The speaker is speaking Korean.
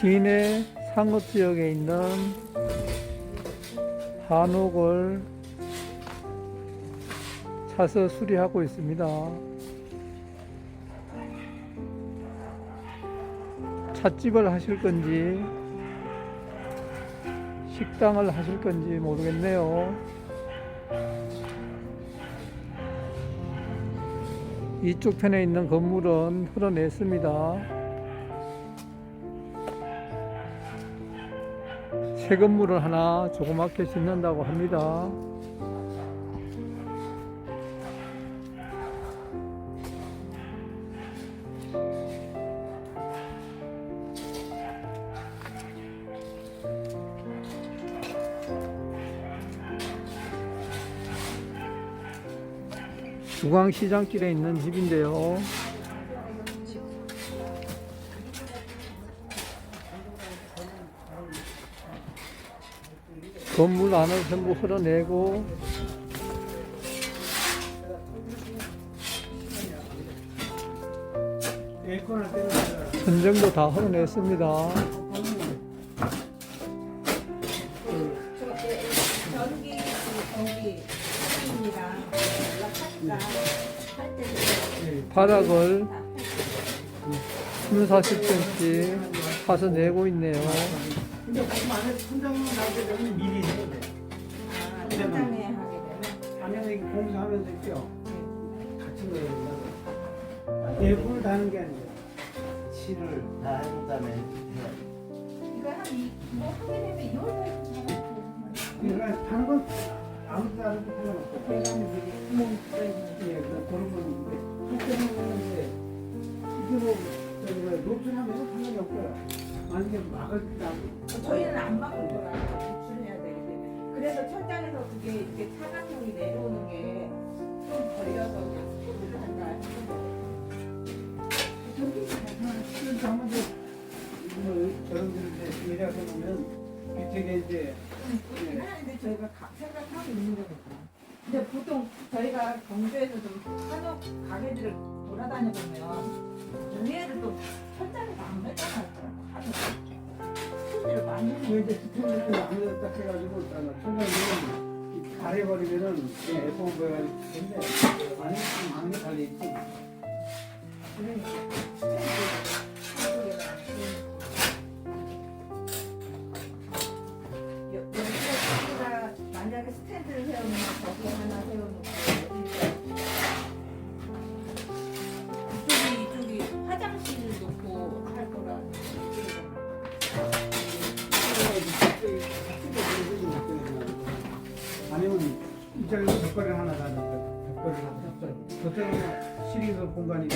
시내 상업 지역에 있는 한옥을 차서 수리하고 있습니다. 찻집을 하실 건지 식당을 하실 건지 모르겠네요. 이쪽 편에 있는 건물은 흘러냈습니다. 새 건물을 하나 조그맣게 짓는다고 합니다. 중앙시장길에 있는 집인데요. 건물 안을 전부 흘러내고 에어컨을 때려서 천정도 다 흘러냈습니다. 바닥을 3, 40cm 파서 내고 있네요. 근데 그거 안에 천장만 나게 되면 미리 해야 돼. 아, 현장에 하게 되면 안에 공사하면서 있죠. 같은 거예요. 에어컨을 다는 게 아니에요. 실을 다 해본 다음에 이거 한 이뭐 하게 되면 2월 그러니까 다는 건 아무도 안 해도 상관없고. 달에 구멍 뚫어 있는 예, 그- 그런 건데. 한때는 이제 이게 뭐 저기 뭐야 노출하면 상관이 없어요. 때 하고. 저희는 안 막을 거라 구출해야 때문에 그래서 천장에서 그게 이렇게 사각형이 내려오는 게 좀 걸려서 그냥 스포트를 한다 그래서 한번 이제 뭐 저런 데를 예약해 보면 밑에 이제 그렇긴 하는데 저희가 가- 생각하고 있는 거니까. 근데 보통 저희가 경주에서 좀 한옥 가게들을 돌아다녀 보면 위에를 또 천장에서 안 해요. 왜 이제 스탠드를 안딱 해가지고 천장에 가려버리면은 근데 안에 좀 안에 달려있지 이쪽에서 벽걸이 하나 가는데 벽걸이 하나 저쪽은 시리즈 공간이